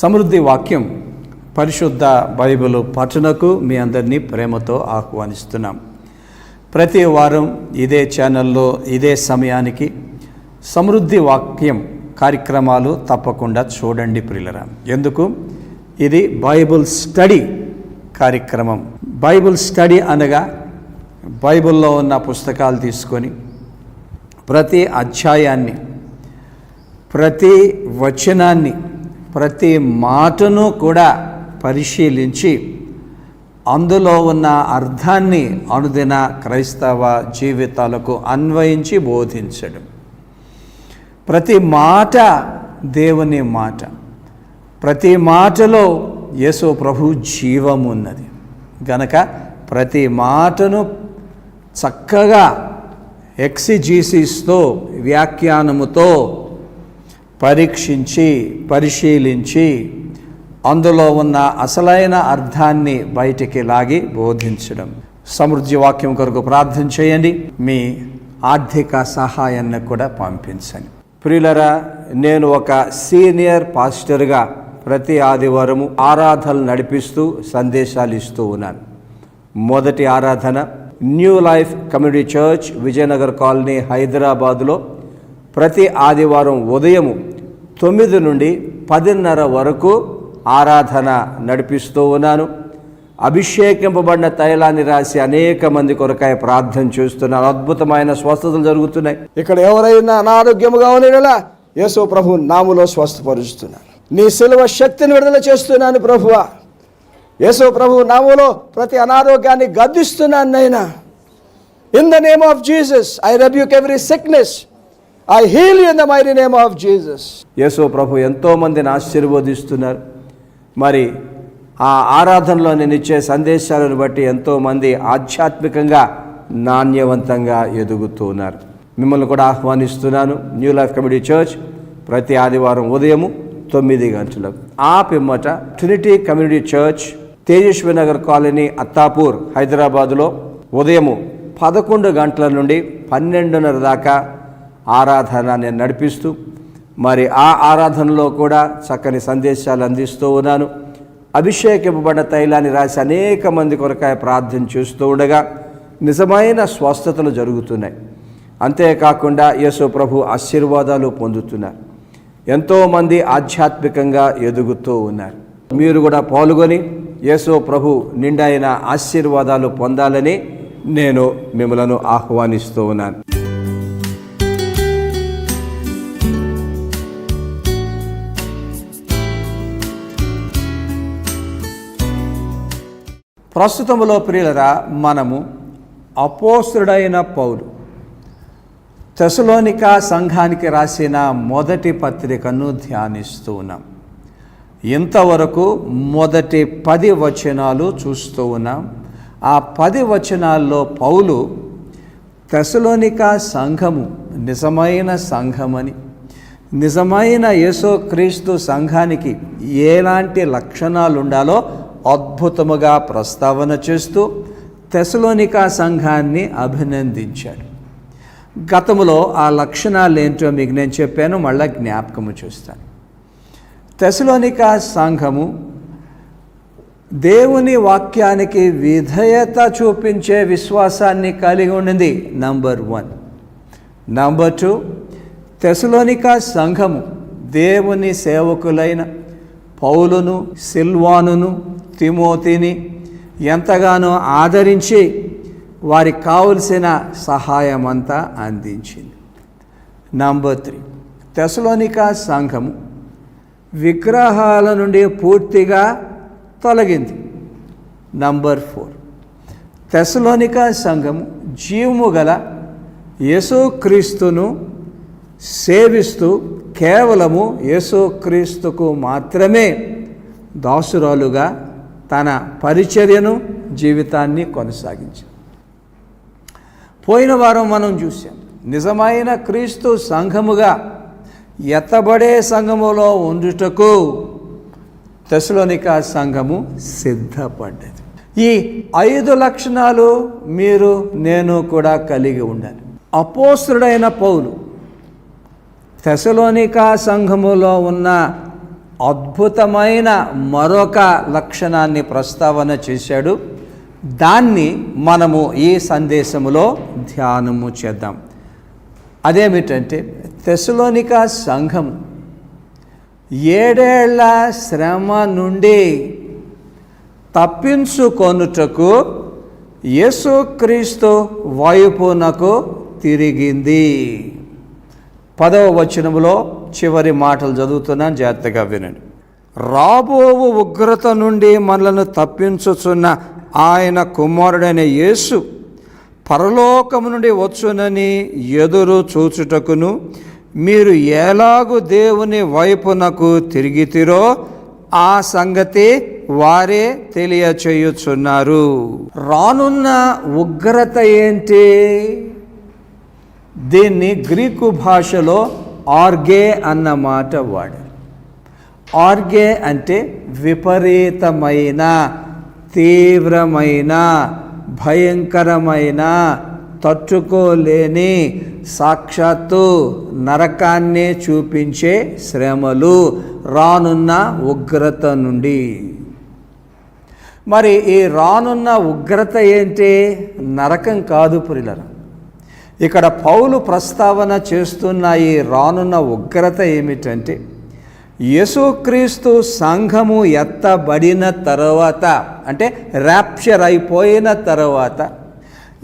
సమృద్ధి వాక్యం పరిశుద్ధ బైబిల్ పఠనకు మీ అందరినీ ప్రేమతో ఆహ్వానిస్తున్నాం. ప్రతి వారం ఇదే ఛానల్లో ఇదే సమయానికి సమృద్ధి వాక్యం కార్యక్రమాలు తప్పకుండా చూడండి ప్రియులరా. ఎందుకు? ఇది బైబుల్ స్టడీ కార్యక్రమం. బైబిల్ స్టడీ అనగా బైబిల్లో ఉన్న పుస్తకాలు తీసుకొని ప్రతి అధ్యాయాన్ని ప్రతి వచనాన్ని ప్రతి మాటను కూడా పరిశీలించి అందులో ఉన్న అర్థాన్ని అనుదిన క్రైస్తవ జీవితాలకు అన్వయించి బోధించడం. ప్రతి మాట దేవుని మాట. ప్రతి మాటలో యేసు ప్రభు జీవం ఉన్నది. గనక ప్రతి మాటను చక్కగా ఎక్సిజీసిస్తో వ్యాఖ్యానముతో పరీక్షించి పరిశీలించి అందులో ఉన్న అసలైన అర్థాన్ని బయటికి లాగి బోధించడం. సమృద్ధి వాక్యం కొరకు ప్రార్థన చేయండి. మీ ఆర్థిక సహాయాన్ని కూడా పంపించండి. ప్రియులరా నేను ఒక సీనియర్ పాస్టర్గా ప్రతి ఆదివారము ఆరాధనలు నడిపిస్తూ సందేశాలు ఇస్తూ ఉన్నాను. మొదటి ఆరాధన New Life Community Church Vijayanagar colony హైదరాబాదులో ప్రతి ఆదివారం ఉదయము తొమ్మిది నుండి పదిన్నర వరకు ఆరాధన నడిపిస్తూ ఉన్నాను. అభిషేకింపబడిన తైలాన్ని రాసి అనేక మంది కొరకాయ ప్రార్థన చేస్తున్నారు. అద్భుతమైన స్వస్థతలు జరుగుతున్నాయి. ఇక్కడ ఎవరైనా అనారోగ్యముగా ఉండేలా యేసు ప్రభు నాములో స్వస్థపరుస్తున్నాను నీ సిలువ శక్తిని విడుదల చేస్తున్నాను ప్రభువా. యేసు ప్రభు నాములో ప్రతి అనారోగ్యాన్ని గద్దిస్తున్నాను నైనా in the name of Jesus I rebuke every sickness I heal in the mighty name of Jesus Yesu ప్రభు ఎంతో మందిని ఆశీర్వదిస్తున్నారు. మరి ఆ ఆరాధనలో నేను ఇచ్చే సందేశాలను బట్టి ఎంతోమంది ఆధ్యాత్మికంగా నాణ్యవంతంగా ఎదుగుతున్నారు మిమ్మల్ని కూడా ఆహ్వానిస్తున్నాను. న్యూ లైఫ్ కమిటీ చర్చ్ ప్రతి ఆదివారం ఉదయము తొమ్మిది గంటలకు. ఆ పిమ్మట Trinity Community Church Tejaswi Nagar colony Attapur హైదరాబాదులో ఉదయము పదకొండు గంటల నుండి పన్నెండున్నర దాకా ఆరాధన నేను నడిపిస్తూ మరి ఆ ఆరాధనలో కూడా చక్కని సందేశాలు అందిస్తూ ఉన్నాను. అభిషేకింపబడిన తైలాన్ని రాసి అనేక మంది కొరకాయ ప్రార్థన చేస్తూ ఉండగా నిజమైన స్వస్థతలు జరుగుతున్నాయి. అంతేకాకుండా యేసు ప్రభు ఆశీర్వాదాలు పొందుతున్నారు. ఎంతోమంది ఆధ్యాత్మికంగా ఎదుగుతూ ఉన్నారు. మీరు కూడా పాల్గొని యేసు ప్రభు నిండైన ఆశీర్వాదాలు పొందాలని నేను మిమ్మలను ఆహ్వానిస్తూ ఉన్నాను. ప్రస్తుతములో ప్రియులరా మనము అపోసుడైన పౌలు తెసలోనిక సంఘానికి రాసిన మొదటి పత్రికను ధ్యానిస్తూ ఉన్నాం. ఇంతవరకు మొదటి పది వచనాలు చూస్తూ ఉన్నాం. ఆ పది వచనాల్లో పౌలు తెసలోనిక సంఘము నిజమైన సంఘమని నిజమైన యేసోక్రీస్తు సంఘానికి ఎలాంటి లక్షణాలు ఉండాలో అద్భుతముగా ప్రస్తావన చేస్తూ తెసలోనికా సంఘాన్ని అభినందించాడు. గతంలో ఆ లక్షణాలు ఏంటో మీకు నేను చెప్పాను మళ్ళీ జ్ఞాపకము చూస్తాను. తెసలోనికా సంఘము దేవుని వాక్యానికి విధేయత చూపించే విశ్వాసాన్ని కలిగి ఉండింది. Number one number two Thessalonica సంఘము దేవుని సేవకులైన పౌలును సిల్వానును తిమోతిని ఎంతగానో ఆదరించి వారికి కావలసిన సహాయం అంతా అందించింది. నంబర్ త్రీ తెసలోనిక సంఘము విగ్రహాల నుండి పూర్తిగా తొలగింది. నంబర్ ఫోర్ తెసలోనిక సంఘము జీవము గల యేసుక్రీస్తును సేవిస్తూ కేవలము యేసుక్రీస్తుకు మాత్రమే దాసురాలుగా తన పరిచర్యను జీవితాన్ని కొనసాగించింది పోయిన వారం మనం చూసాం నిజమైన క్రీస్తు సంఘముగా ఎత్తబడే సంఘములో ఉండుటకు తెసలోనిక సంఘము సిద్ధపడ్డది. ఈ ఐదు లక్షణాలు మీరు నేను కూడా కలిగి ఉండాలి. అపోసుడైన పౌలు తెసలోనిక సంఘములో ఉన్న అద్భుతమైన మరొక లక్షణాన్ని ప్రస్తావన చేశాడు. దాన్ని మనము ఈ సందేశములో ధ్యానము చేద్దాం. అదేమిటంటే తెసలోనిక సంఘం ఏడేళ్ళ శ్రమ నుండి తప్పించుకొనుటకు యేసుక్రీస్తు వైపునకు తిరిగింది. పదవ వచనములో చివరి మాటలు చదువుతున్నాను జాగ్రత్తగా వినండి. రాబోవు ఉగ్రత నుండి మనలను తప్పించుచున్న ఆయన కుమారుడైన యేసు పరలోకము నుండి వచ్చునని ఎదురు చూచుటకును మీరు ఎలాగు దేవుని వైపునకు తిరిగితిరో ఆ సంగతి వారే తెలియచేయుచున్నారు. రానున్న ఉగ్రత ఏంటి? దీన్ని గ్రీకు భాషలో ఆర్గే అన్న మాట వాడారు ఆర్గే అంటే విపరీతమైన తీవ్రమైన భయంకరమైన తట్టుకోలేని సాక్షాత్తు నరకాన్నే చూపించే శ్రమలు రానున్న ఉగ్రత నుండి. మరి ఈ రానున్న ఉగ్రత ఏంటి? నరకం కాదు పురిలరా. ఇక్కడ పౌలు ప్రస్తావన చేస్తున్న ఈ రానున్న ఉగ్రత ఏమిటంటే యేసుక్రీస్తు సంఘము ఎత్తబడిన తర్వాత అంటే ర్యాప్చర్ అయిపోయిన తర్వాత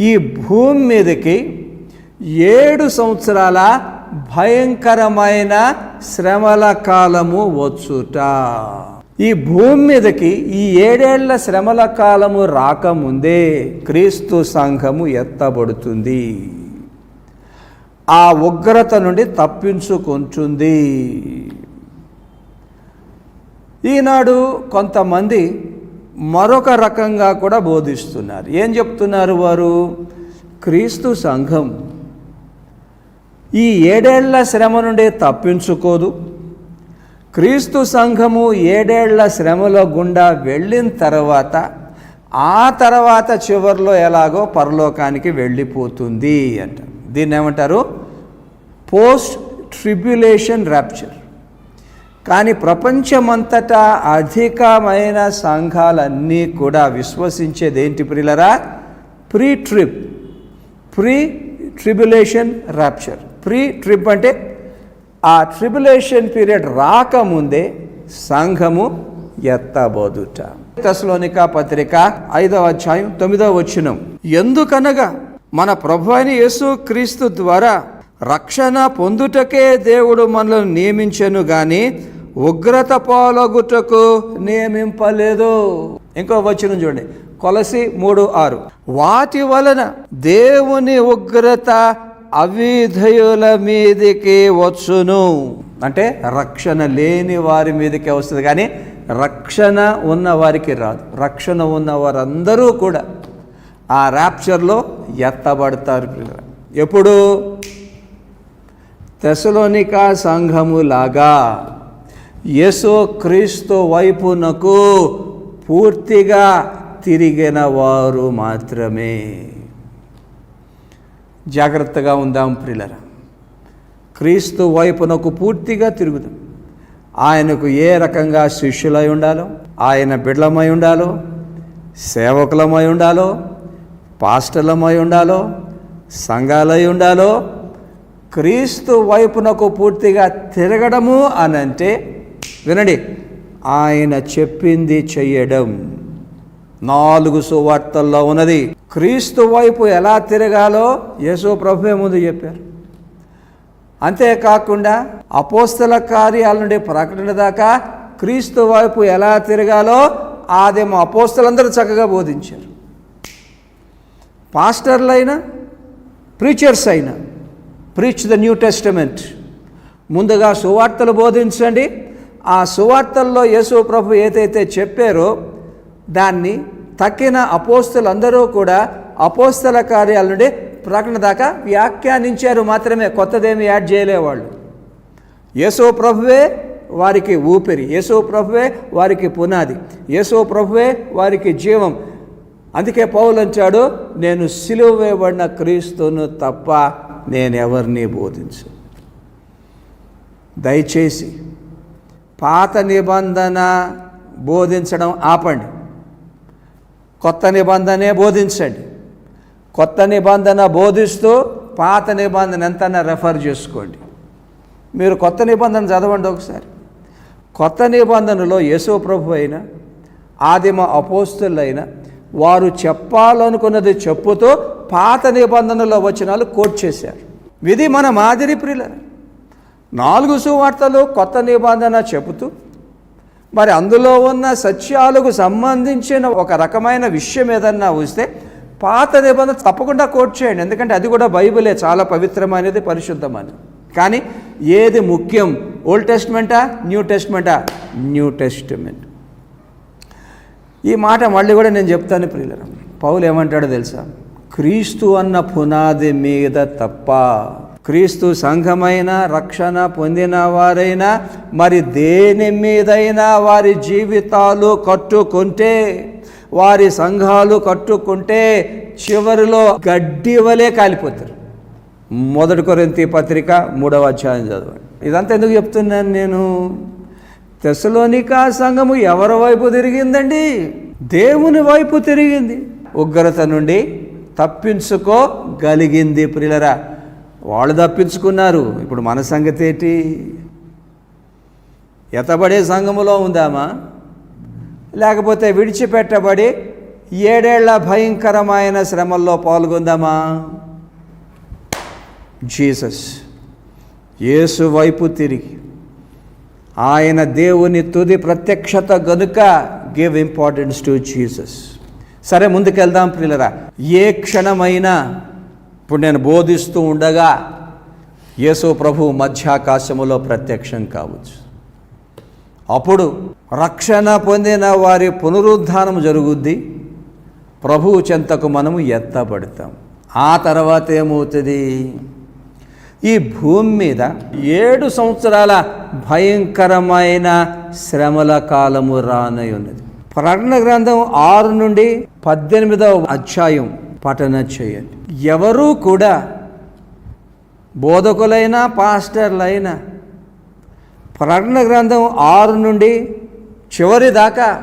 ఈ భూమి మీదకి ఏడు సంవత్సరాల భయంకరమైన శ్రమల కాలము వచ్చుట. ఈ భూమి మీదకి ఈ ఏడేళ్ళ శ్రమల కాలము రాకముందే క్రీస్తు సంఘము ఎత్తబడుతుంది. ఆ ఉగ్రత నుండి తప్పించుకుంటుంది ఈనాడు కొంతమంది మరొక రకంగా కూడా బోధిస్తున్నారు. ఏం చెప్తున్నారు వారు? క్రీస్తు సంఘం ఈ ఏడేళ్ళ శ్రమ నుండి తప్పించుకోదు. క్రీస్తు సంఘము ఏడేళ్ళ శ్రమలో గుండా వెళ్ళిన తర్వాత ఆ తర్వాత చివరిలో ఎలాగో పరలోకానికి వెళ్ళిపోతుంది అంటారు. దీన్ని ఏమంటారు? పోస్ట్ ట్రిబ్యులేషన్ ర్యాప్చర్ కానీ ప్రపంచమంతటా అధికమైన సంఘాలన్నీ కూడా విశ్వసించేది ఏంటి ప్రిలరా pre trib pre tribulation rapture pre trib అంటే ఆ ట్రిబ్యులేషన్ పీరియడ్ రాకముందే సంఘము ఎత్తబోదుట. తెసలోనిక పత్రిక ఐదవ అధ్యాయం తొమ్మిదవ వచ్చినం ఎందుకనగా మన ప్రభు అయిన యేసు క్రీస్తు ద్వారా రక్షణ పొందుటకే దేవుడు మనల్ని నియమించను కానీ ఉగ్రత పాలగుటకు నియమింపలేదు. ఇంకో వచ్చిన చూడండి. కొలసి మూడు ఆరు. వాటి వలన దేవుని ఉగ్రత అవిధయుల మీదకి వచ్చును. అంటే రక్షణ లేని వారి మీదకే వస్తుంది కానీ రక్షణ ఉన్న వారికి రాదు. రక్షణ ఉన్న వారందరూ కూడా ఆ ర్యాప్చర్లో ఎత్తబడతారు పిల్లలు. ఎప్పుడు? తెసలోనికా సంఘములాగా యేసు క్రీస్తు వైపునకు పూర్తిగా తిరిగిన వారు మాత్రమే. జాగ్రత్తగా ఉందాం ప్రిలర క్రీస్తు వైపునకు పూర్తిగా తిరుగుదాం. ఆయనకు ఏ రకంగా శిష్యులై ఉండాలో ఆయన బిడ్డలమై ఉండాలో సేవకులమై ఉండాలో పాస్టలమై ఉండాలో సంఘాలై ఉండాలో క్రీస్తు వైపునకు పూర్తిగా తిరగడము అని అంటే వినండి ఆయన చెప్పింది చెయ్యడం. నాలుగు సువార్తల్లో ఉన్నది. క్రీస్తు వైపు ఎలా తిరగాలో యేసు ప్రభువే ముందు చెప్పారు. అంతేకాకుండా అపోస్తల కార్యాల నుండి ప్రకటన దాకా క్రీస్తు వైపు ఎలా తిరగాలో ఆదేమో అపోస్తలందరూ చక్కగా బోధించారు. పాస్టర్లైనా ప్రీచర్స్ అయినా ప్రీచ్ ద న్యూ టెస్టమెంట్. ముందుగా సువార్తలు బోధించండి. ఆ సువార్తల్లో యేసు ప్రభు ఏదైతే చెప్పారో దాన్ని తక్కిన అపోస్తులందరూ కూడా అపోస్తల కార్యాల నుండి ప్రకటన దాకా వ్యాఖ్యానించారు. మాత్రమే కొత్తదేమి యాడ్ చేయలేవాళ్ళు. యేసో ప్రభువే వారికి ఊపిరి. యేసో ప్రభువే వారికి పునాది. యేసో ప్రభువే వారికి జీవం. అందుకే పౌలు అంచాడు నేను సిలువ వేయబడిన క్రీస్తును తప్ప నేను ఎవరిని బోధించు దయచేసి పాత నిబంధన బోధించడం ఆపండి. కొత్త నిబంధనే బోధించండి. కొత్త నిబంధన బోధిస్తూ పాత నిబంధన ఎంతైనా రెఫర్ చేసుకోండి. మీరు కొత్త నిబంధన చదవండి ఒకసారి. కొత్త నిబంధనలో యేసు ప్రభు అయినా ఆదిమ అపోస్తులైనా వారు చెప్పాలనుకున్నది చెప్పుతూ పాత నిబంధనలో వచనాలు కోట్ చేశారు. ఇది మన మాదిరి ప్రియుల నాలుగు సువార్తలు కొత్త నిబంధన చెబుతూ మరి అందులో ఉన్న సత్యాలకు సంబంధించిన ఒక రకమైన విషయం ఏదన్నా వస్తే పాత నిబంధన తప్పకుండా కోట్ చేయండి. ఎందుకంటే అది కూడా బైబిలే చాలా పవిత్రమైనది పరిశుద్ధమైనది. కానీ ఏది ముఖ్యం? ఓల్డ్ టెస్ట్మెంటా? న్యూ టెస్ట్మెంటా? New testament. ఈ మాట మళ్ళీ కూడా నేను చెప్తాను ప్రియులర. పౌలు ఏమంటాడో తెలుసా? క్రీస్తు అన్న పునాది మీద తప్ప క్రీస్తు సంఘమైన రక్షణ పొందిన వారైనా మరి దేని మీదైనా వారి జీవితాలు కట్టుకుంటే వారి సంఘాలు కట్టుకుంటే చివరిలో గడ్డి వలె కాలిపోతారు. మొదటి కొరింతి పత్రిక మూడవ అధ్యాయం చదవండి. ఇదంతా ఎందుకు చెప్తున్నాను నేను? తెసలోనికా సంఘము ఎవరి వైపు తిరిగిందండి? దేవుని వైపు తిరిగింది. ఉగ్రత నుండి తప్పించుకోగలిగింది ప్రిలరా వాళ్ళు తప్పించుకున్నారు. ఇప్పుడు మన సంగతి ఏంటి? ఎతబడే సంఘములో ఉందామా? లేకపోతే విడిచిపెట్టబడి ఏడేళ్ళ భయంకరమైన శ్రమల్లో పాల్గొందామా? జీసస్ యేసు వైపు తిరిగి ఆయన దేవుని తుది ప్రత్యక్షత గనుక గివ్ ఇంపార్టెన్స్ టు జీసస్ సరే ముందుకెళ్దాం ప్రియులరా. ఏ క్షణమైనా ఇప్పుడు నేను బోధిస్తూ ఉండగా యేసు ప్రభు మధ్యాకాశములో ప్రత్యక్షం కావచ్చు. అప్పుడు రక్షణ పొందిన వారి పునరుద్ధానం జరుగుద్ది. ప్రభువు చెంతకు మనము ఎత్తబడతాం. ఆ తర్వాత ఏమవుతుంది? ఈ భూమి మీద ఏడు సంవత్సరాల భయంకరమైన శ్రమల కాలము రానై ఉన్నది. ప్రకటన గ్రంథం ఆరు నుండి పద్దెనిమిదవ అధ్యాయం పఠన చేయండి. ఎవరూ కూడా బోధకులైనా పాస్టర్లైనా ప్రకటన గ్రంథం ఆరు నుండి చివరి దాకా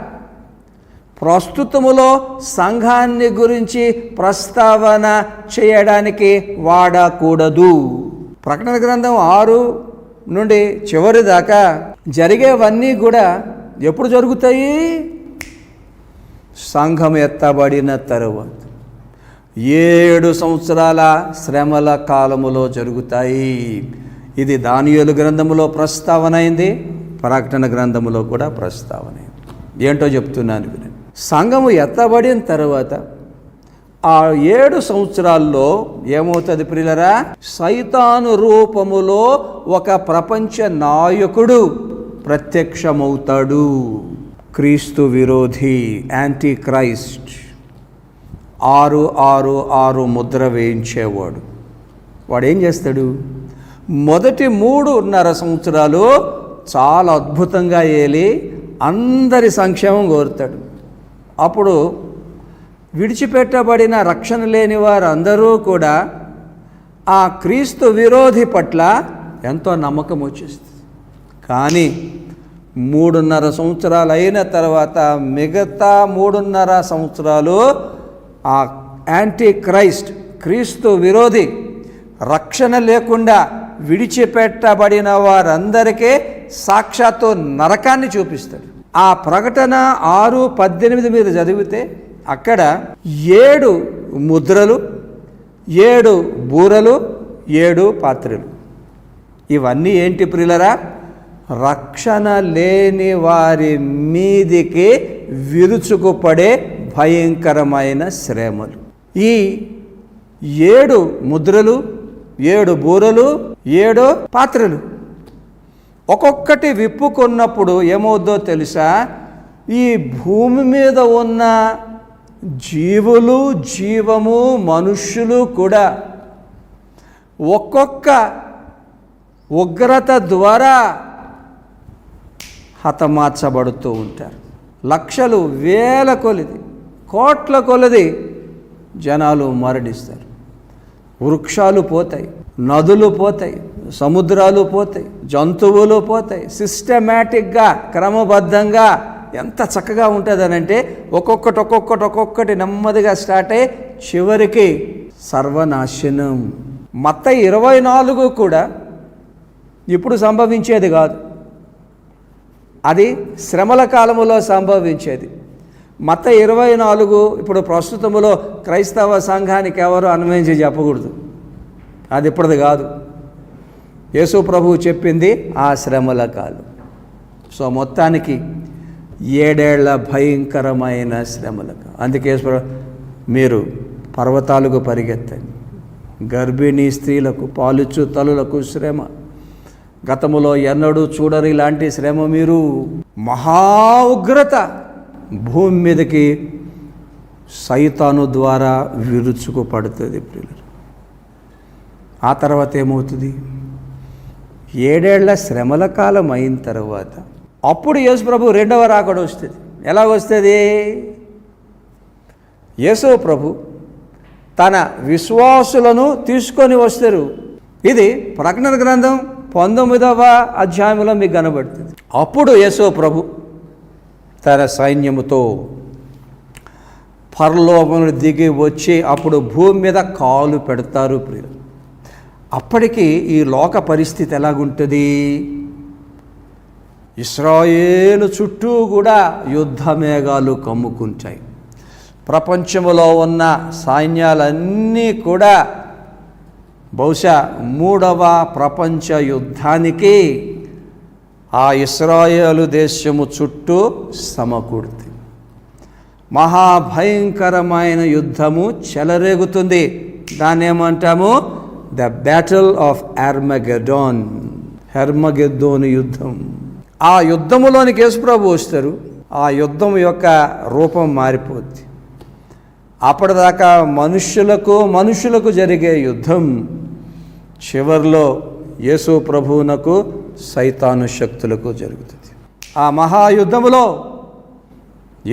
ప్రస్తుతములో సంఘాన్ని గురించి ప్రస్తావన చేయడానికి వాడకూడదు. ప్రకటన గ్రంథం ఆరు నుండి చివరి దాకా జరిగేవన్నీ కూడా ఎప్పుడు జరుగుతాయి? సంఘం ఎత్తబడిన తరువాత. ఏడు సంవత్సరాల శ్రమల కాలములో జరుగుతాయి. ఇది దానియోలు గ్రంథములో ప్రస్తావన అయింది. ప్రకటన గ్రంథములో కూడా ప్రస్తావన అయింది. ఏంటో చెప్తున్నాను సంఘము ఎత్తబడిన తర్వాత ఆ ఏడు సంవత్సరాల్లో ఏమవుతుంది ప్రియులరా? సైతాను రూపములో ఒక ప్రపంచ నాయకుడు ప్రత్యక్షమవుతాడు. క్రీస్తు విరోధి యాంటీ క్రైస్ట్ ఆరు ఆరు ఆరు ముద్ర వేయించేవాడు. వాడు ఏం చేస్తాడు? మొదటి మూడున్నర సంవత్సరాలు చాలా అద్భుతంగా ఏలి అందరి సంక్షేమం కోరుతాడు. అప్పుడు విడిచిపెట్టబడిన రక్షణ లేని వారందరూ కూడా ఆ క్రీస్తు విరోధి పట్ల ఎంతో నమ్మకం వచ్చేస్తుంది. కానీ మూడున్నర సంవత్సరాలు అయిన తర్వాత మిగతా మూడున్నర సంవత్సరాలు ఆ యాంటీ క్రైస్ట్ క్రీస్తు విరోధి రక్షణ లేకుండా విడిచిపెట్టబడిన వారందరికీ సాక్షాత్తు నరకాన్ని చూపిస్తాడు. ఆ ప్రకటన ఆరు పద్దెనిమిది మీద చదివితే అక్కడ ఏడు ముద్రలు ఏడు బూరలు ఏడు పాత్రలు. ఇవన్నీ ఏంటి ప్రిలరా రక్షణ లేని వారి మీదికి విరుచుకుపడే భయంకరమైన శ్రమలు. ఈ ఏడు ముద్రలు ఏడు బూరలు ఏడు పాత్రలు ఒక్కొక్కటి విప్పుకున్నప్పుడు ఏమవుద్దో తెలుసా? ఈ భూమి మీద ఉన్న జీవులు జీవము మనుష్యులు కూడా ఒక్కొక్క ఉగ్రత ద్వారా హతమార్చబడుతూ ఉంటారు. లక్షలు వేల కొలిది కోట్ల కొలది జనాలు మరణిస్తారు. వృక్షాలు పోతాయి నదులు పోతాయి సముద్రాలు పోతాయి జంతువులు పోతాయి. సిస్టమేటిక్గా క్రమబద్ధంగా ఎంత చక్కగా ఉంటుందనంటే ఒక్కొక్కటి ఒక్కొక్కటి ఒక్కొక్కటి నెమ్మదిగా స్టార్ట్ అయ్యి చివరికి సర్వనాశనం. మత్త ఇరవై నాలుగు కూడా ఇప్పుడు సంభవించేది కాదు. అది శ్రమల కాలములో సంభవించేది. మత ఇరవై నాలుగు ఇప్పుడు ప్రస్తుతములో క్రైస్తవ సంఘానికి ఎవరు అన్వయించి చెప్పకూడదు. అది ఇప్పటిది కాదు. యేసు ప్రభువు చెప్పింది ఆ శ్రమల కాలం. సో మొత్తానికి ఏడేళ్ళ భయంకరమైన శ్రమల అందుకే మీరు పర్వతాలకు పరిగెత్తండి. గర్భిణీ స్త్రీలకు పాలుచు తలులకు శ్రమ. గతములో ఎన్నడూ చూడరు ఇలాంటి శ్రమ మీరు. మహా ఉగ్రత. భూమి మీదకి సైతాను ద్వారా విరుచుకు పడుతుంది ఆ తర్వాత ఏమవుతుంది? ఏడేళ్ళ శ్రమల కాలం అయిన తర్వాత అప్పుడు యేసు ప్రభు రెండవ రాకడ వస్తుంది. ఎలా వస్తుంది? యేసు ప్రభు తన విశ్వాసులను తీసుకొని వస్తారు. ఇది ప్రకటన గ్రంథం పంతొమ్మిదవ అధ్యాయంలో మీకు కనబడుతుంది. అప్పుడు యేసు ప్రభు తన సైన్యముతో పరలోకమును దిగి వచ్చి అప్పుడు భూమి మీద కాలు పెడతారు ప్రియులు. అప్పటికి ఈ లోక పరిస్థితి ఎలాగుంటుంది? ఇస్రాయేలు చుట్టూ కూడా యుద్ధ మేఘాలు కమ్ముకుంటాయి. ప్రపంచంలో ఉన్న సైన్యాలన్నీ కూడా బహుశా మూడవ ప్రపంచ యుద్ధానికి ఆ ఇస్రాయేలు దేశము చుట్టూ సమకూడుతుంది. మహాభయంకరమైన యుద్ధము చెలరేగుతుంది. దాన్ని ఏమంటాము ద బ్యాటిల్ ఆఫ్ ఎర్మగెడాన్ హెర్మగెద్దోని యుద్ధం. ఆ యుద్ధములోనికి యేసుప్రభు వస్తారు ఆ యుద్ధం యొక్క రూపం మారిపోద్ది. అప్పటిదాకా మనుష్యులకు మనుషులకు జరిగే యుద్ధం చివరిలో యేసు ప్రభువునకు సైతాను శక్తులకు జరుగుతుంది. ఆ మహాయుద్ధములో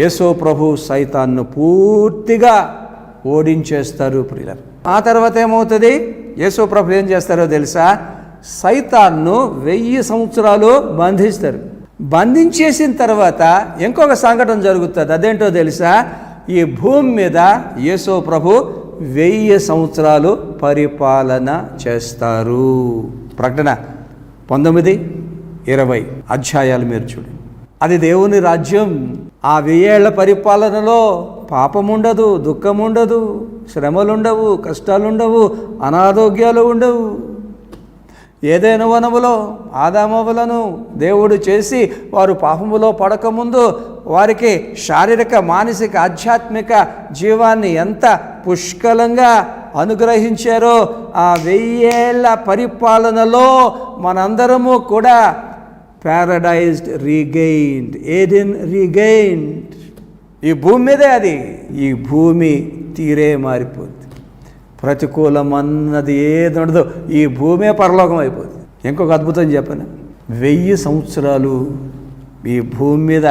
యేసు ప్రభు సైతాన్ను పూర్తిగా ఓడించేస్తారు ప్రియులరు. ఆ తర్వాత ఏమవుతుంది? యేసు ప్రభు ఏం చేస్తారో తెలుసా? సైతాన్ను వెయ్యి సంవత్సరాలు బంధిస్తారు. బంధించేసిన తర్వాత ఇంకొక సంఘటన జరుగుతుంది. అదేంటో తెలుసా? ఈ భూమి మీద యేసో ప్రభు వెయ్యి సంవత్సరాలు పరిపాలన చేస్తారు. ప్రకటన పంతొమ్మిది ఇరవై అధ్యాయాలు మీరు చూడండి. అది దేవుని రాజ్యం. ఆ వెయ్యేళ్ళ పరిపాలనలో పాపం ఉండదు దుఃఖం ఉండదు శ్రమలుండవు కష్టాలుండవు అనారోగ్యాలు ఉండవు. ఏదైనా వనములో ఆదామవులను దేవుడు చేసి వారు పాపములో పడకముందు వారికి శారీరక మానసిక ఆధ్యాత్మిక జీవాన్ని ఎంత పుష్కలంగా అనుగ్రహించారో ఆ వెయ్యేళ్ళ పరిపాలనలో మనందరము కూడా పారడైజ్డ్ రీగెయిన్డ్ ఏడిన్ రీగెయిన్డ్. ఈ భూమి మీదే అది. ఈ భూమి తీరే మారిపోయింది ప్రతికూలం అన్నది ఏది ఉండదు. ఈ భూమే పరలోకం అయిపోతుంది ఇంకొక అద్భుతం చెప్పను. వెయ్యి సంవత్సరాలు ఈ భూమి మీద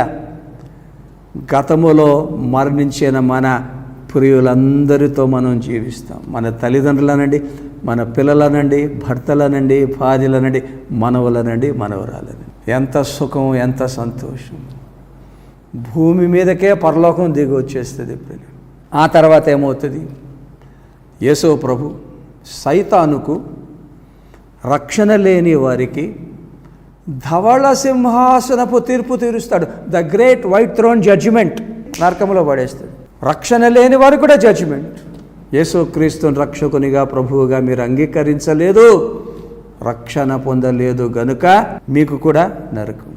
గతములో మరణించిన మన ప్రియులందరితో మనం జీవిస్తాం. మన తల్లిదండ్రులనండి మన పిల్లలనండి భర్తలనండి భార్యలనండి మనవలనండి మనవరాలనండి. ఎంత సుఖం ఎంత సంతోషం. భూమి మీదకే పరలోకం దిగి వచ్చేస్తుంది ఆ తర్వాత ఏమవుతుంది? యేసో ప్రభు సైతానుకు రక్షణ లేని వారికి ధవళ సింహాసనపు తీర్పు తీరుస్తాడు. The great white throne judgement నరకంలో పడేస్తాడు. రక్షణ లేని వారు కూడా జడ్జిమెంట్. యేసుక్రీస్తుని రక్షకునిగా ప్రభువుగా మీరు అంగీకరించలేదు. రక్షణ పొందలేదు గనుక మీకు కూడా నరకం.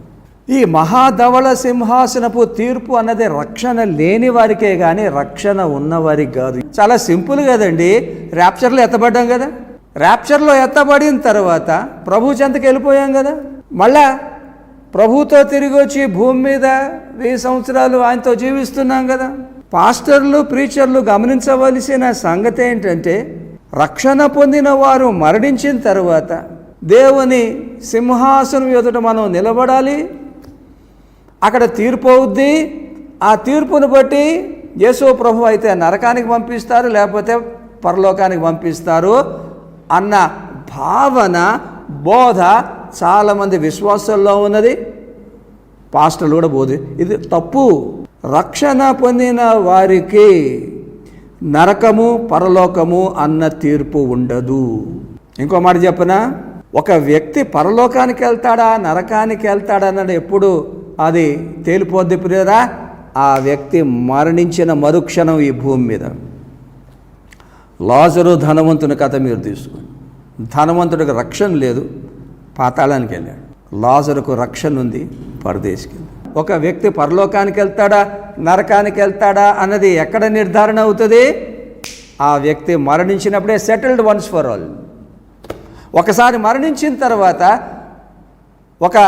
ఈ మహాధవళ సింహాసనపు తీర్పు అన్నది రక్షణ లేని వారికే కానీ రక్షణ ఉన్నవారికి కాదు. చాలా సింపుల్ కదండి. ర్యాప్చర్లో ఎత్తబడ్డాం కదా. ర్యాప్చర్లో ఎత్తబడిన తర్వాత ప్రభు చెంతకి వెళ్ళిపోయాం కదా. మళ్ళా ప్రభుతో తిరిగి వచ్చి భూమి మీద వెయ్యి సంవత్సరాలు ఆయనతో జీవిస్తున్నాం కదా. పాస్టర్లు ప్రీచర్లు గమనించవలసిన సంగతి ఏంటంటే రక్షణ పొందిన వారు మరణించిన తర్వాత దేవుని సింహాసనం ఎదుట మనం నిలబడాలి. అక్కడ తీర్పు అవుద్ది. ఆ తీర్పును బట్టి యేసు ప్రభు అయితే నరకానికి పంపిస్తారు లేకపోతే పరలోకానికి పంపిస్తారు అన్న భావన బోధ చాలామంది విశ్వాసంలో ఉన్నది. పాస్టర్లు కూడా బోధి ఇది తప్పు. రక్షణ పొందిన వారికి నరకము పరలోకము అన్న తీర్పు ఉండదు. ఇంకో మాట చెప్పనా? ఒక వ్యక్తి పరలోకానికి వెళ్తాడా నరకానికి వెళ్తాడా అన్నది ఎప్పుడు అది తేలిపోద్ది ప్రియరా ఆ వ్యక్తి మరణించిన మరుక్షణం ఈ భూమి మీద. లాజరు ధనవంతుని కథ మీరు తీసుకోండి. ధనవంతుడికి రక్షణ లేదు పాతాళానికి వెళ్ళాడు. లాజరుకు రక్షణ ఉంది పరదేశికి ఒక వ్యక్తి పరలోకానికి వెళ్తాడా నరకానికి వెళ్తాడా అన్నది ఎక్కడ నిర్ధారణ అవుతుంది? ఆ వ్యక్తి మరణించినప్పుడే సెటిల్డ్ వన్స్ ఫర్ ఆల్. ఒకసారి మరణించిన తర్వాత ఒక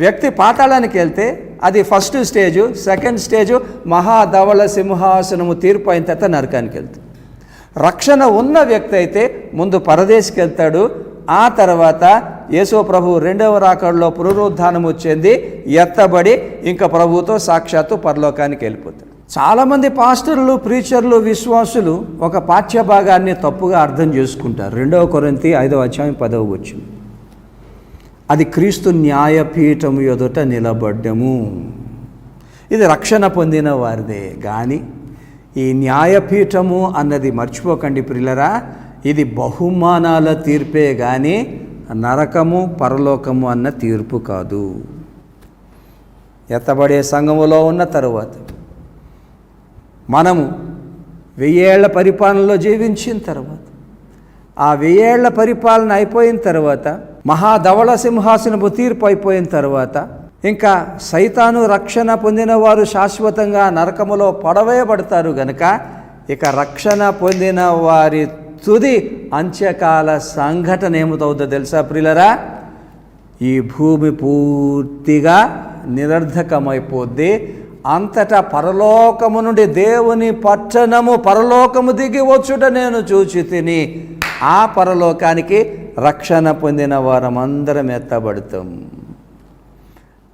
వ్యక్తి పాతాళానికి వెళ్తే అది ఫస్ట్ స్టేజు సెకండ్ స్టేజు మహాధవళ సింహాసనము తీర్పు అయిన తర్వాత నరకానికి వెళ్తుంది. రక్షణ ఉన్న వ్యక్తి అయితే ముందు పరదేశికి వెళ్తాడు. ఆ తర్వాత యేసో ప్రభు రెండవ రాకడలో పునరుద్ధానం వచ్చింది ఎత్తబడి ఇంకా ప్రభుతో సాక్షాత్తు పరలోకానికి వెళ్ళిపోతాడు. చాలామంది పాస్టర్లు ప్రీచర్లు విశ్వాసులు ఒక పాఠ్య భాగాన్ని తప్పుగా అర్థం చేసుకుంటారు. రెండవ కొరంతి ఐదవ అధ్యాయం పదవ వచ్చింది అది క్రీస్తు న్యాయపీఠము ఎదుట నిలబడ్డము. ఇది రక్షణ పొందిన వారిదే. కానీ ఈ న్యాయపీఠము అన్నది మర్చిపోకండి ప్రిల్లరా ఇది బహుమానాల తీర్పే కానీ నరకము పరలోకము అన్న తీర్పు కాదు. ఎత్తబడే సంఘములో ఉన్న తరువాత మనము వెయ్యేళ్ళ పరిపాలనలో జీవించిన తర్వాత ఆ వెయ్యేళ్ళ పరిపాలన అయిపోయిన తర్వాత మహాధవళ సింహాసనపు తీర్పు అయిపోయిన తర్వాత ఇంకా సైతాను రక్షణ పొందిన వారు శాశ్వతంగా నరకములో పడవేయబడతారు గనుక ఇక రక్షణ పొందిన వారి తుది అంత్యకాల సంఘటన ఏమవుతుందో తెలుసా ప్రిలరా ఈ భూమి పూర్తిగా నిరర్ధకమైపోద్ది. అంతటా పరలోకము నుండి దేవుని పట్టణము పరలోకము దిగి వచ్చుట నేను చూచి తిని ఆ పరలోకానికి రక్షణ పొందిన వారమందరం ఎత్తబడతాం.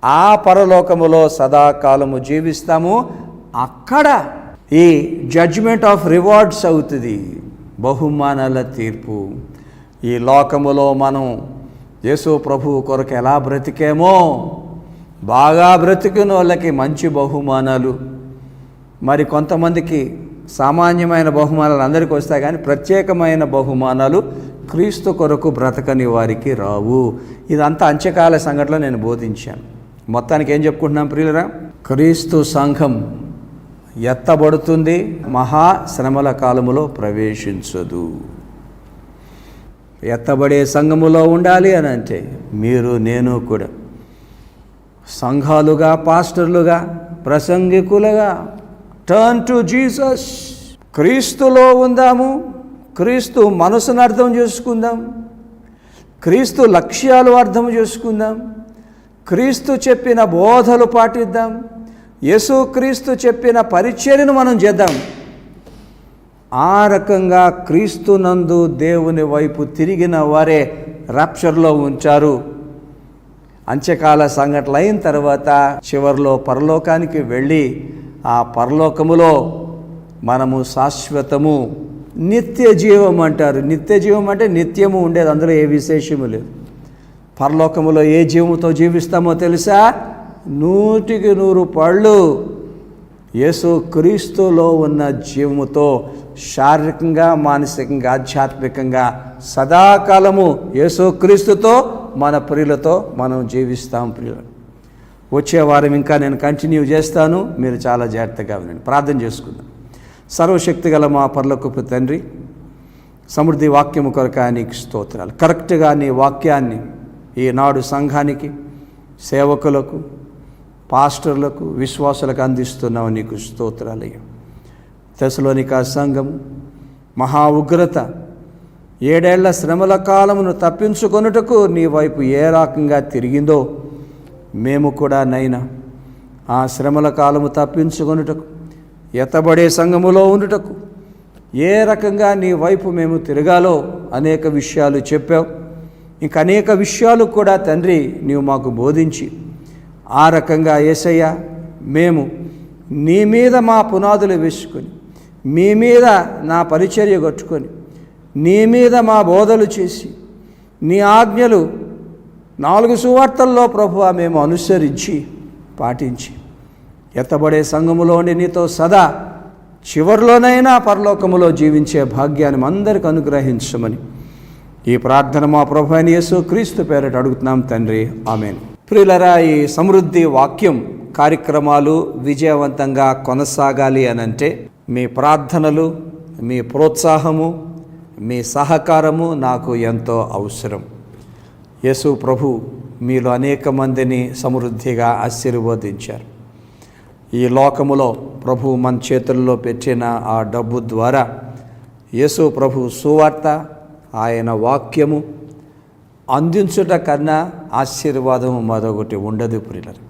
ఆ పరలోకములో సదాకాలము జీవిస్తాము. అక్కడ ఈ జడ్జిమెంట్ ఆఫ్ రివార్డ్స్ అవుతుంది. బహుమానాల తీర్పు. ఈ లోకములో మనం యేసు ప్రభు కొరకు ఎలా బ్రతికేమో బాగా బ్రతికిన వాళ్ళకి మంచి బహుమానాలు. మరి కొంతమందికి సామాన్యమైన బహుమానాలు అందరికీ వస్తాయి కానీ ప్రత్యేకమైన బహుమానాలు క్రీస్తు కొరకు బ్రతకని వారికి రావు. ఇదంతా అంత్యకాల సంఘటనలో నేను బోధించాను. మొత్తానికి ఏం చెప్పుకుంటున్నాం ప్రియులరా? క్రీస్తు సంఘం ఎత్తబడుతుంది మహాశ్రమల కాలములో ప్రవేశించదు. ఎత్తబడే సంఘములో ఉండాలి అని అంటే మీరు నేను కూడా. సంఘాలుగా పాస్టర్లుగా ప్రసంగికులుగా టర్న్ టు జీసస్ క్రీస్తులో ఉందాము క్రీస్తు మనసును అర్థం చేసుకుందాం. క్రీస్తు లక్ష్యాలు అర్థం చేసుకుందాం. క్రీస్తు చెప్పిన బోధలు పాటిద్దాం. యేసు క్రీస్తు చెప్పిన పరిచర్యను మనం చేద్దాం. ఆ రకంగా క్రీస్తునందు దేవుని వైపు తిరిగిన వారే రాప్చర్లో ఉంచారు. అంత్యకాల సంఘటనలు అయిన తర్వాత చివరిలో పరలోకానికి వెళ్ళి ఆ పరలోకములో మనము శాశ్వతము నిత్య జీవం అంటారు. నిత్య జీవం అంటే నిత్యము ఉండేది. అందులో ఏ విశేషము లేదు. పరలోకములో ఏ జీవముతో జీవిస్తామో తెలుసా? నూటికి నూరు పళ్ళు యేసు క్రీస్తులో ఉన్న జీవముతో శారీరకంగా మానసికంగా ఆధ్యాత్మికంగా సదాకాలము యేసు క్రీస్తుతో మన ప్రియులతో మనం జీవిస్తాం ప్రియులు. వచ్చే వారం ఇంకా నేను కంటిన్యూ చేస్తాను. మీరు చాలా జాగ్రత్తగా వినండి. ప్రార్థన చేసుకుందాం. సర్వశక్తి గల మా పర్లకుపు తండ్రి సమృద్ధి వాక్యము కొరక నీకు స్తోత్రాలు. కరెక్ట్గా నీ వాక్యాన్ని ఈనాడు సంఘానికి సేవకులకు పాస్టర్లకు విశ్వాసులకు అందిస్తున్నావు నీకు స్తోత్రాలయ్యా తెసలోనికా సంఘం మహా ఉగ్రత ఏడేళ్ళ శ్రమల కాలమును తప్పించుకొనుటకు నీ వైపు ఏ రకంగా తిరిగిందో మేము కూడా నైనా ఆ శ్రమల కాలము తప్పించుకొనుటకు ఎత్తబడే సంఘములో ఉండుటకు. ఏ రకంగా నీ వైపు మేము తిరగాలో అనేక విషయాలు చెప్పావు. ఇంక అనేక విషయాలు కూడా తండ్రి నీవు మాకు బోధించి. ఆ రకంగా ఏసయ్య మేము నీ మీద మా పునాదులు వేసుకొని మీ మీద నా పరిచర్య కట్టుకొని నీ మీద మా బోధలు చేసి నీ ఆజ్ఞలు నాలుగు సువార్తల్లో ప్రభువ మేము అనుసరించి పాటించి. ఎత్తబడే సంఘములోని నీతో సదా చివరిలోనైనా పరలోకములో జీవించే భాగ్యాన్ని అందరికి అనుగ్రహించమని ఈ ప్రార్థన మా ప్రభు అని యేసు క్రీస్తు పేరట అడుగుతున్నాం తండ్రి. ఆమెన్. ప్రియులరా ఈ సమృద్ధి వాక్యం కార్యక్రమాలు విజయవంతంగా కొనసాగాలి అనంటే మీ ప్రార్థనలు మీ ప్రోత్సాహము మీ సహకారము నాకు ఎంతో అవసరం. యేసు ప్రభు మీలో అనేక మందిని సమృద్ధిగా ఆశీర్వదించారు. ఈ లోకములో ప్రభు మన చేతుల్లో పెట్టిన ఆ డబ్బు ద్వారా యేసు ప్రభు సువార్త ఆయన వాక్యము అందించుట కన్నా ఆశీర్వాదము మరొకటి ఉండదు ప్రియులరు.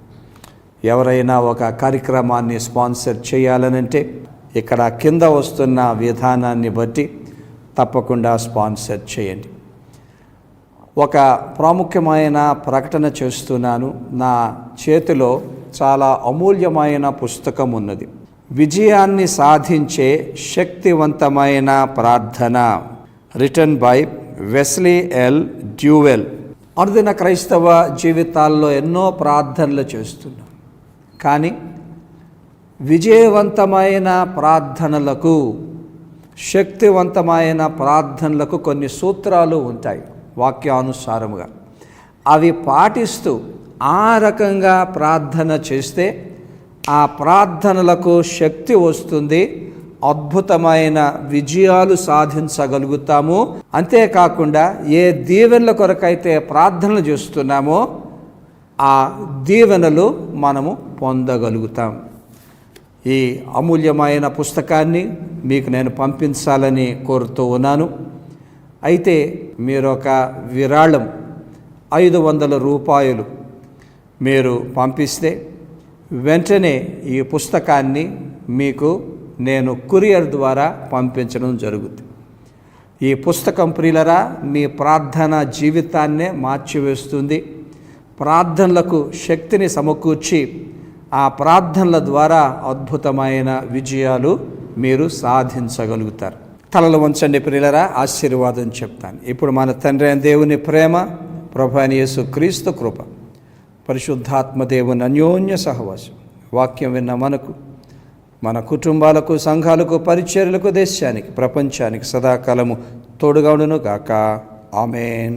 ఎవరైనా ఒక కార్యక్రమాన్ని స్పాన్సర్ చేయాలనంటే ఇక్కడ కింద వస్తున్న విధానాన్ని బట్టి తప్పకుండా స్పాన్సర్ చేయండి. ఒక ప్రాముఖ్యమైన ప్రకటన చేస్తున్నాను. నా చేతిలో చాలా అమూల్యమైన పుస్తకం ఉన్నది. విజయాన్ని సాధించే శక్తివంతమైన ప్రార్థన. Written by Wesley L Duewel అనుదిన క్రైస్తవ జీవితాల్లో ఎన్నో ప్రార్థనలు చేస్తున్నాం. కానీ విజయవంతమైన ప్రార్థనలకు శక్తివంతమైన ప్రార్థనలకు కొన్ని సూత్రాలు ఉంటాయి వాక్యానుసారముగా. అవి పాటిస్తూ ఆ రకంగా ప్రార్థన చేస్తే ఆ ప్రార్థనలకు శక్తి వస్తుంది అద్భుతమైన విజయాలు సాధించగలుగుతాము. అంతేకాకుండా ఏ దీవెనల కొరకైతే ప్రార్థనలు చేస్తున్నామో ఆ దీవెనలు మనము పొందగలుగుతాం. ఈ అమూల్యమైన పుస్తకాన్ని మీకు నేను పంపించాలని కోరుతూ ఉన్నాను. అయితే మీరొక విరాళం ఐదు వందల రూపాయలు మీరు పంపిస్తే వెంటనే ఈ పుస్తకాన్ని మీకు నేను కురియర్ ద్వారా పంపించడం జరుగుతుంది. ఈ పుస్తకం ప్రియులరా మీ ప్రార్థన జీవితాన్నే మార్చివేస్తుంది. ప్రార్థనలకు శక్తిని సమకూర్చి ఆ ప్రార్థనల ద్వారా అద్భుతమైన విజయాలు మీరు సాధించగలుగుతారు. తలలు వంచండి ప్రియులరా ఆశీర్వాదం చెప్తాను. ఇప్పుడు మన తండ్రి అయిన దేవుని ప్రేమ ప్రభు యేసు క్రీస్తు కృప. పరిశుద్ధాత్మదేవుని అన్యోన్య సహవాసం. వాక్యం విన్న మనకు మన కుటుంబాలకు సంఘాలకు పరిచర్లకు దేశానికి ప్రపంచానికి సదాకాలము తోడుగా ఉండును గాక ఆమెన్.